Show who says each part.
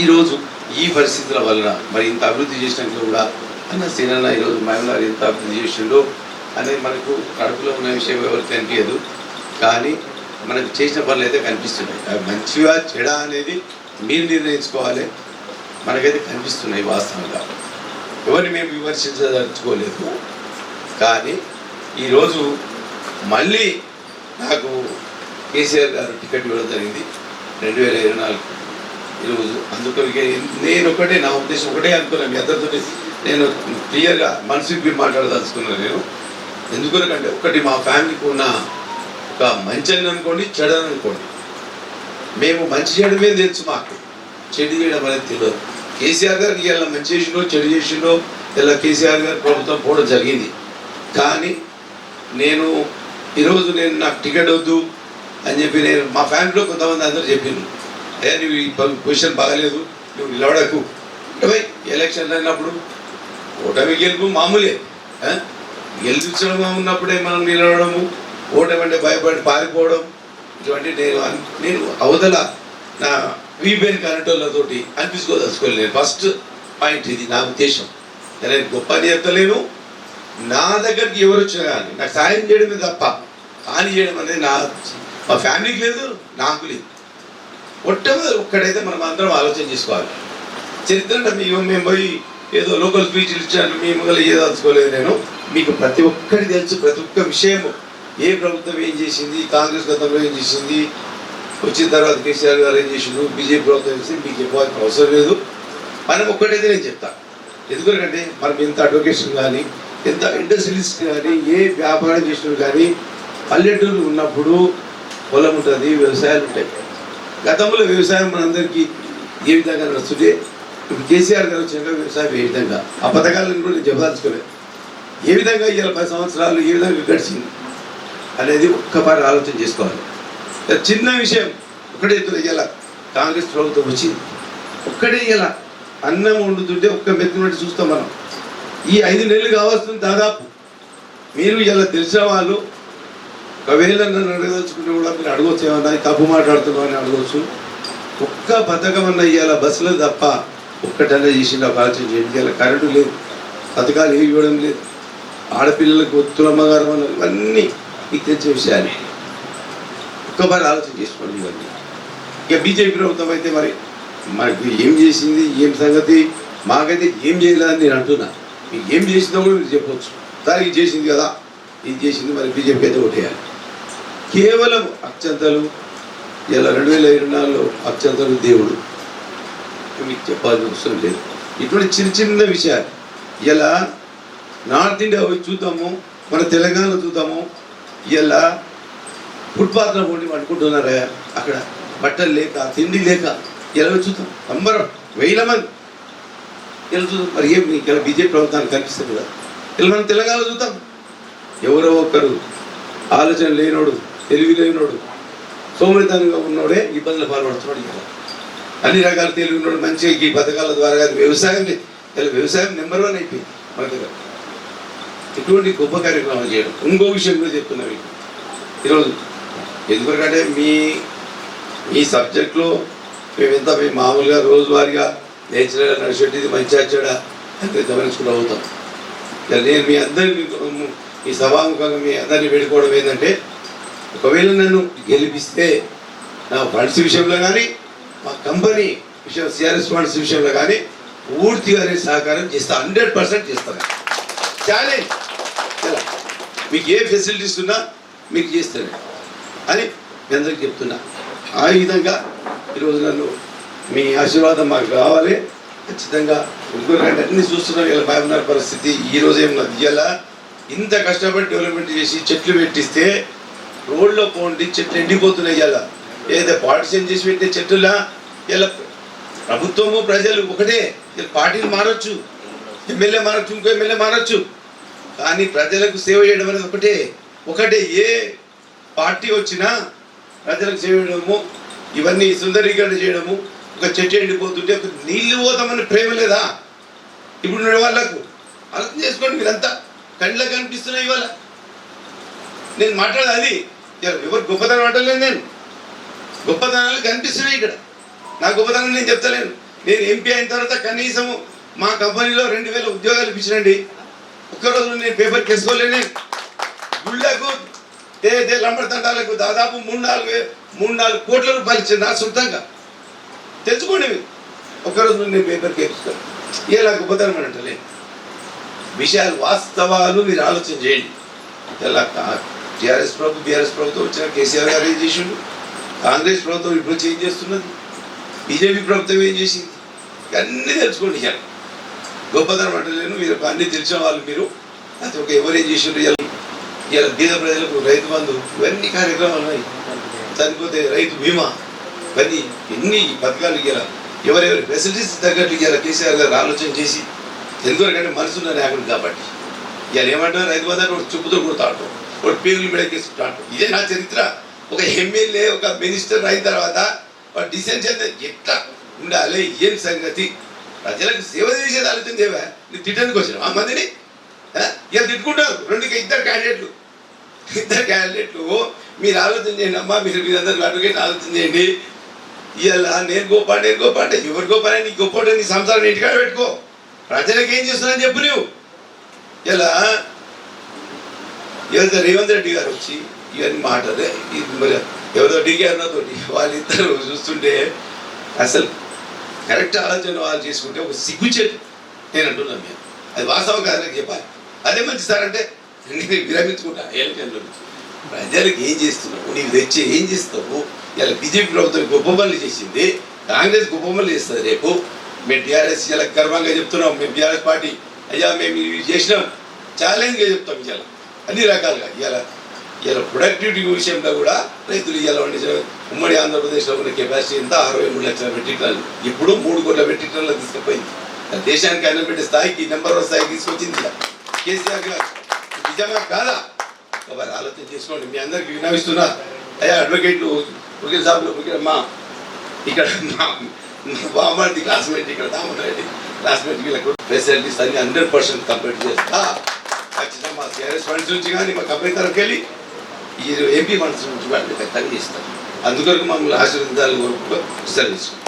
Speaker 1: ఈరోజు ఈ పరిస్థితుల వలన మరి ఇంత అభివృద్ధి చేసినట్లు కూడా అన్న సీనన్న ఈరోజు మహిళలు ఎంత అభివృద్ధి చేసిండో అనేది మనకు కడుపులో ఉన్న విషయం ఎవరికి కనిపించదు. కానీ మనకు చేసిన పనులు అయితే కనిపిస్తున్నాయి. అవి మంచిగా చెడ అనేది మీరు నిర్ణయించుకోవాలి. మనకైతే కనిపిస్తున్నాయి వాస్తవంగా. ఎవరిని మేము విమర్శించదలుచుకోలేదు. కానీ ఈరోజు మళ్ళీ నాకు కేసీఆర్ గారు టికెట్ ఇవ్వడం జరిగింది. రెండు వేల ఇరవై నాలుగు ఈరోజు అందుకొనికే నేను ఒకటే నా ఉద్దేశం ఒకటే అనుకున్నాను. మీ అందరితో నేను క్లియర్గా మనసుకి మాట్లాడదలుచుకున్నాను నేను. ఎందుకనకంటే ఒకటి మా ఫ్యామిలీకి ఉన్న ఒక మంచి అని అనుకోండి చెడు అని అనుకోండి. మేము మంచి చేయడమే తెలుసు మాకు. చెడు చేయడం అనేది తెలియదు. కేసీఆర్ గారికి ఇలా మంచి చేసిండో చెడు చేసిండో ఇలా కేసీఆర్ గారి ప్రభుత్వం పోవడం జరిగింది. కానీ నేను ఈరోజు నేను నాకు టికెట్ వద్దు అని చెప్పి నేను మా ఫ్యామిలీలో కొంతమంది అందరూ చెప్పిండ్రు అయ్యా నువ్వు ఈ పొజిషన్ బాగలేదు నువ్వు నిలబడకు. అంటే ఎలక్షన్ అయినప్పుడు ఓటమి గెలుపు మామూలే గెలిపించడం ఉన్నప్పుడే మనం నిలవడము ఓటమి అంటే భయపడి పారిపోవడం ఇటువంటి నేను నేను అవతల నా వీబెన్ కరెంటోళ్ళతోటి అనిపించుకోదలుచుకోలేదు. ఫస్ట్ పాయింట్ ఇది నా ఉద్దేశం. నేను గొప్ప అని చెప్తలేను నా దగ్గరికి ఎవరు వచ్చినా కానీ నాకు సాయం చేయడమే తప్ప హాని చేయడం అనేది నా మా ఫ్యామిలీకి లేదు నాకు లేదు. మొట్టమొదటి ఒక్కడైతే మనం అందరం ఆలోచన చేసుకోవాలి. చరిత్ర మేము మేము పోయి ఏదో లోకల్ స్పీచ్లు ఇచ్చాను మేము గల ఏదో నేను. మీకు ప్రతి ఒక్కరి తెలుసు ప్రతి ఒక్క విషయము. ఏ ప్రభుత్వం ఏం చేసింది కాంగ్రెస్ గతంలో ఏం చేసింది వచ్చిన తర్వాత కేసీఆర్ గారు ఏం చేసిండు బీజేపీ ప్రభుత్వం ఏం చేసింది మీకు చెప్పాల్సిన అవసరం లేదు. మనం ఒక్కటైతే నేను చెప్తాను ఎందుకంటే మనం ఎంత అడ్వకేషన్ కానీ ఎంత ఇండస్ట్రియలిస్ట్ కానీ ఏ వ్యాపారం చేసినా కానీ పల్లెటూరు ఉన్నప్పుడు పొలం ఉంటుంది వ్యవసాయాలు ఉంటాయి. గతంలో వ్యవసాయం మనందరికీ ఏ విధంగా నడుస్తుంటే ఇప్పుడు కేసీఆర్ గారు వచ్చినాక వ్యవసాయం ఏ విధంగా? ఆ పథకాలను కూడా నేను చెప్పదలుచుకోలేదు. ఏ విధంగా ఇవాళ పది సంవత్సరాలు ఏ విధంగా గడిచింది అనేది ఒక్కపారి ఆలోచన చేసుకోవాలి. చిన్న విషయం ఒకటే ఇవాళ కాంగ్రెస్ ప్రభుత్వం వచ్చింది. ఒక్కటే ఇలా అన్నం వండుతుంటే ఒక్క మెత్తినట్టు చూస్తాం మనం. ఈ ఐదు నెలలు కావాల్సింది దాదాపు మీరు ఇలా తెలిసిన వాళ్ళు ఒకవేళ నన్ను అడగదలుచుకుంటే కూడా మీరు అడగవచ్చు ఏమన్నా తప్పు మాట్లాడుతున్నావు అని అడగవచ్చు ఒక్క పథకం అన్న ఇవాళ బస్సులో తప్ప ఒక్కటన్నా చేసిండు ఒక ఆలోచన చేయండి ఇవాళ కరెంటు లేదు పథకాలు ఏమి ఇవ్వడం లేదు. ఆడపిల్లలకు ఒత్తుల అమ్మగారు ఇవన్నీ మీకు తెలిసిన విషయాలు ఒక్కబారి ఆలోచన చేసుకోండి ఇవన్నీ. ఇక బీజేపీ ప్రభుత్వం అయితే మరి మనకి ఏం చేసింది ఏం సంగతి? మాకైతే ఏం చేయలేదని నేను అంటున్నా. మీకు ఏం చేసిందో కూడా మీరు చెప్పవచ్చు దానికి ఇది చేసింది కదా ఇది చేసింది మరి బీజేపీకి అయితే ఓటేయాలి. కేవలం అత్యంతలు ఇలా రెండు వేల ఇరవై నాలుగులో అత్యంతలు దేవుడు. మీకు చెప్పాల్సిన అవసరం లేదు. ఇటువంటి చిన్న చిన్న విషయాలు. ఇలా నార్త్ ఇండియా పోయి చూద్దాము మన తెలంగాణ చూద్దాము ఇలా ఫుట్పాత్లో ఉండి వండుకుంటున్నారా అక్కడ బట్టలు లేక తిండి లేక ఇలా చూద్దాం. నంబర్ వేల మంది. ఇలా చూద్దాం. మరి ఏం మీకు ఇలా బీజేపీ ప్రభుత్వానికి కనిపిస్తుంది కదా. ఇలా మనం తెలంగాణ చూద్దాం. ఎవరో ఒక్కరు ఆలోచన లేనోడు తెలివి లేనోడు సోమరితనంగా ఉన్నోడే ఇబ్బందులు పాల్పడుతున్నాడు ఇక్కడ. అన్ని రకాల తెలివి ఉన్నాడు మంచిగా ఈ పథకాల ద్వారా కాదు వ్యవసాయం వ్యవసాయం నెంబర్ వన్ అయిపోయింది మన దగ్గర. ఇటువంటి గొప్ప కార్యక్రమాలు చేయడం. ఇంకో విషయం కూడా చెప్తున్నా మీకు. ఈరోజు ఎందుకంటే మీ మీ సబ్జెక్ట్లో మేము ఎంత మేము మామూలుగా రోజువారీగా నేచురల్గా నడిచేది మంచిగా వచ్చాడా అంటే గమనించుకుంటూ అవుతాం నేను మీ అందరినీ ఈ సభాముఖంగా మీ అందరినీ వేడుకోవడం ఏంటంటే ఒకవేళ నన్ను గెలిపిస్తే నా ఫండ్స్ విషయంలో కానీ మా కంపెనీ విషయం సిఆర్ఎస్ ఫండ్స్ విషయంలో కానీ పూర్తిగా నేను సహకారం చేస్తా హండ్రెడ్ పర్సెంట్ చేస్తాను ఛాలెంజ్ చాలా మీకు ఏ ఫెసిలిటీస్ ఉన్నా మీకు చేస్తాను. అని మీ అందరికి చెప్తున్నా. ఆ విధంగా ఈరోజు నన్ను మీ ఆశీర్వాదం మాకు కావాలి ఖచ్చితంగా ఇంకొకటి అన్ని చూస్తున్నాం ఇలా బాగున్నారు పరిస్థితి. ఈ రోజు ఏం కాదు ఇంత కష్టపడి డెవలప్మెంట్ చేసి చెట్లు పెట్టిస్తే రోడ్లో పోండి చెట్లు ఎండిపోతున్నాయి ఇలా ఏదైతే పార్టిషన్ చేసి పెట్టే చెట్టులా ఇలా ప్రభుత్వము ప్రజలు ఒకటే పార్టీలు మారచ్చు. ఎమ్మెల్యే మారచ్చు ఇంకో ఎమ్మెల్యే మారచ్చు. కానీ ప్రజలకు సేవ చేయడం అనేది ఒకటే. ఒకటే ఏ పార్టీ వచ్చినా ప్రజలకు సేవ చేయడము ఇవన్నీ సుందరీకరణ చేయడము ఒక చెట్టు ఎండిపోతుంటే ఒక నీళ్ళు పోతామని ప్రేమ లేదా? ఇప్పుడు ఉండే వాళ్ళకు అర్థం చేసుకోండి మీరంతా. కళ్ళకు కనిపిస్తున్నాయి ఇవాళ. నేను మాట్లాడేది అది. ఎవరు గొప్పతనం అంటలేదు నేను. గొప్పతనాలు కనిపిస్తున్నాయి ఇక్కడ. నా గొప్పతనం నేను చెప్తలేను. నేను ఎంపీ అయిన తర్వాత కనీసం మా కంపెనీలో రెండు వేల ఉద్యోగాలు ఇప్పించండి ఒక్కరోజు నేను పేపర్ కేసుకోలేనే గుళ్ళకు తే తే లంబడతండాలకు దాదాపు మూడు నాలుగు మూడు నాలుగు కోట్ల రూపాయలు ఇచ్చింది నా సొంతంగా. తెచ్చుకోండి మీరు. ఒక్కరోజు నేను పేపర్ కేసుకోను ఇలా గొప్పతనం అంటలేదు విషయాలు వాస్తవాలు మీరు ఆలోచన చేయండి. ఇలా టీఆర్ఎస్ ప్రభుత్వం బీఆర్ఎస్ ప్రభుత్వం వచ్చిన కేసీఆర్ గారు ఏం చేసిండు? కాంగ్రెస్ ప్రభుత్వం ఇప్పుడు చేంజ్ చేస్తున్నది. బీజేపీ ప్రభుత్వం ఏం చేసింది? అన్నీ తెలుసుకోండి ఇక. గొప్పతనం అంటలేను మీరు అన్నీ తెలిసిన వాళ్ళు మీరు. అది ఒక ఎవరు ఏం చేసిండ్రు? ఇలా బీద ప్రజలకు రైతు బంధు ఇవన్నీ కార్యక్రమాలు ఉన్నాయి. చనిపోతే రైతు బీమా ఇవన్నీ ఎన్ని పథకాలు ఇలా ఎవరెవరి? ఫెసిలిటీస్ తగ్గట్టు ఇలా కేసీఆర్ గారు ఆలోచన చేసి. ఎందుకంటే మనసున్న నాయకుడు కాబట్టి. ఇలా ఏమంటారు? రైతు బంధు చూపుతూ కూడా తాడుతాం కొడతాడు పేర్లు పీగులు మెడకేసుకుంటాడు ఇదే నా చరిత్ర. ఒక ఎమ్మెల్యే ఒక మినిస్టర్ అయిన తర్వాత వాడు డిసైన్ చేస్తే ఎట్లా ఉండాలి? ఏం సంగతి? ప్రజలకు సేవ చేసేది ఆలోచన దేవా నీ తిట్టడానికి వచ్చిన ఆ మందిని ఇక తిట్టుకుంటారు. రెండు ఇద్దరు క్యాండిడేట్లు. ఇద్దరు క్యాండిడేట్లు. మీరు ఆలోచన చేయండి అమ్మా మీరు మీరందరూ అడ్వకేట్ ఆలోచన చేయండి. ఇలా నేను గొప్ప నేను గొప్ప అంటే ఎవరు గొప్ప నీ గొప్ప నీ సంసారం ఇంటికాడ పెట్టుకో. ప్రజలకు ఏం చేస్తున్నాను చెప్పు నువ్వు. ఇలా ఎవరితో రేవంత్ రెడ్డి గారు వచ్చి ఇవన్నీ మాటలే మరి ఎవరితో డికేఆర్ తోటి వాళ్ళిద్దరు చూస్తుంటే అసలు కరెక్ట్ ఆలోచన వాళ్ళు చేసుకుంటే ఒక సిగ్గుచేటు నేను అంటున్నాను నేను. అది వాస్తవం కాదు చెప్పాలి. అదే మంచి సార్ అంటే నేను విరమించుకుంటా ఎలక్షన్లో ప్రజలకు ఏం చేస్తున్నావు? నీవు తెచ్చి ఏం చేస్తావు? ఇలా బీజేపీ ప్రభుత్వం గొప్ప పనులు చేసింది. కాంగ్రెస్ గొప్ప పనులు చేస్తుంది రేపు. మేము టీఆర్ఎస్ ఇలా గర్వంగా చెప్తున్నాం. మేము టీఆర్ఎస్ పార్టీ. అయ్యా మేము ఇవి చేసినాం. ఛాలెంజ్గా చెప్తాం ఇలా అన్ని రకాలుగా. ఇవాళ ఇవాళ ప్రొడక్టివిటీ విషయంలో కూడా రైతులు ఇవాళ పండించిన ఉమ్మడి ఆంధ్రప్రదేశ్లో ఉన్న కెపాసిటీ ఎంత? అరవై మూడు లక్షల మెట్రిక్ టన్నులు. ఇప్పుడు మూడు కోట్ల మెట్రిక్ టన్నులు తీసుకుపోయింది. దేశానికి అన్నం పెట్టే స్థాయికి నెంబర్ వన్ స్థాయికి తీసుకొచ్చింది కేసీఆర్ గారు. ఇది నిజంగా కాదా? మరి ఆలోచన చేసుకోండి. మీ అందరికీ వినవిస్తున్నా అయ్యా అడ్వకేట్లు వకీల్ సాబ్లు వకీల్ మా ఇక్కడ బామ్మడి క్లాస్మేట్ ఇక్కడ దామరెడ్డి క్లాస్మేట్ వీళ్ళకు ఫెసిలిటీస్ అన్ని హండ్రెడ్ పర్సెంట్ కంప్లీట్ చేస్తా. ఖచ్చితంగా మా సిఆర్ఎస్ ఫండ్స్ నుంచి కానీ మా కంపెనీ తరఫుకి వెళ్ళి ఈ ఎంపీ ఫండ్స్ నుంచి వాళ్ళు ఖచ్చితంగా ఇస్తారు అందుకొరకు మమ్మల్ని ఆశీర్వదించాలని కోరుకుంటూ సెలవు తీసుకుంటాం